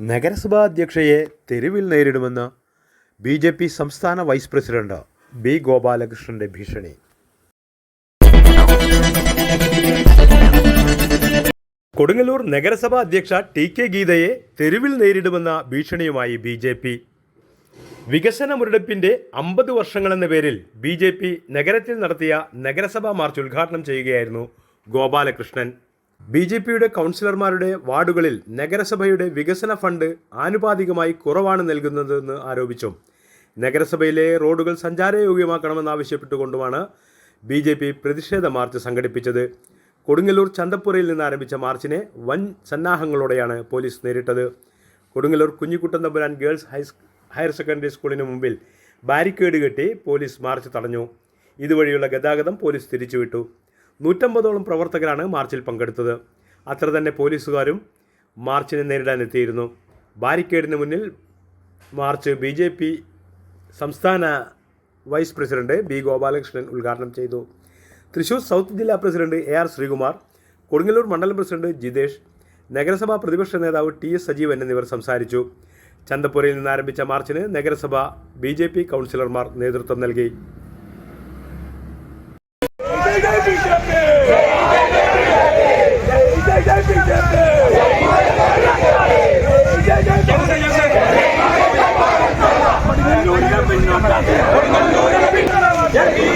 നഗരസഭാ അധ്യക്ഷയെ തെരുവിൽ നേരിടുമെന്ന് ബി ജെ പി സംസ്ഥാന വൈസ് പ്രസിഡന്റ് ബി ഗോപാലകൃഷ്ണന്റെ ഭീഷണി. കൊടുങ്ങല്ലൂർ നഗരസഭാ അധ്യക്ഷ ടി കെ ഗീതയെ തെരുവിൽ നേരിടുമെന്ന ഭീഷണിയുമായി ബി ജെ പി. വികസന മുരടിപ്പിന്റെ അമ്പത് വർഷങ്ങളെന്ന പേരിൽ ബി ജെ പി നഗരത്തിൽ നടത്തിയ നഗരസഭാ മാർച്ച് ഉദ്ഘാടനം ചെയ്യുകയായിരുന്നു ഗോപാലകൃഷ്ണൻ. ബി ജെ പിയുടെ കൗൺസിലർമാരുടെ വാർഡുകളിൽ നഗരസഭയുടെ വികസന ഫണ്ട് ആനുപാതികമായി കുറവാണ് നൽകുന്നതെന്ന് ആരോപിച്ചു. നഗരസഭയിലെ റോഡുകൾ സഞ്ചാരയോഗ്യമാക്കണമെന്നാവശ്യപ്പെട്ടുകൊണ്ടുമാണ് ബി ജെ പി പ്രതിഷേധ മാർച്ച് സംഘടിപ്പിച്ചത്. കൊടുങ്ങല്ലൂർ ചന്തപ്പുരയിൽ നിന്ന് ആരംഭിച്ച മാർച്ചിനെ വൻ സന്നാഹങ്ങളോടെയാണ് പോലീസ് നേരിട്ടത്. കൊടുങ്ങല്ലൂർ കുഞ്ഞിക്കുട്ടൻ തമ്പുരാൻ ഗേൾസ് ഹയർ സെക്കൻഡറി സ്കൂളിന് മുമ്പിൽ ബാരിക്കേഡ് കെട്ടി പോലീസ് മാർച്ച് തടഞ്ഞു. ഇതുവഴിയുള്ള ഗതാഗതം പോലീസ് തിരിച്ചുവിട്ടു. നൂറ്റമ്പതോളം പ്രവർത്തകരാണ് മാർച്ചിൽ പങ്കെടുത്തത്. അത്ര തന്നെ പോലീസുകാരും മാർച്ചിനെ നേരിടാനെത്തിയിരുന്നു. ബാരിക്കേഡിന് മുന്നിൽ മാർച്ച് ബി ജെ പി സംസ്ഥാന വൈസ് പ്രസിഡന്റ് ബി ഗോപാലകൃഷ്ണൻ ഉദ്ഘാടനം ചെയ്തു. തൃശൂർ സൗത്ത് ജില്ലാ president A R Sreekumar Kodungallur മണ്ഡലം പ്രസിഡന്റ് ജിതേഷ് നഗരസഭാ പ്രതിപക്ഷ നേതാവ് ടി എസ് സജീവൻ എന്നിവർ സംസാരിച്ചു. ചന്തപ്പുരയിൽ നിന്ന് ആരംഭിച്ച മാർച്ചിന് നഗരസഭ ബി ജെ പി കൗൺസിലർമാർ നേതൃത്വം നൽകി. జై బీజేపీ జై జై బీజేపీ జై జై బీజేపీ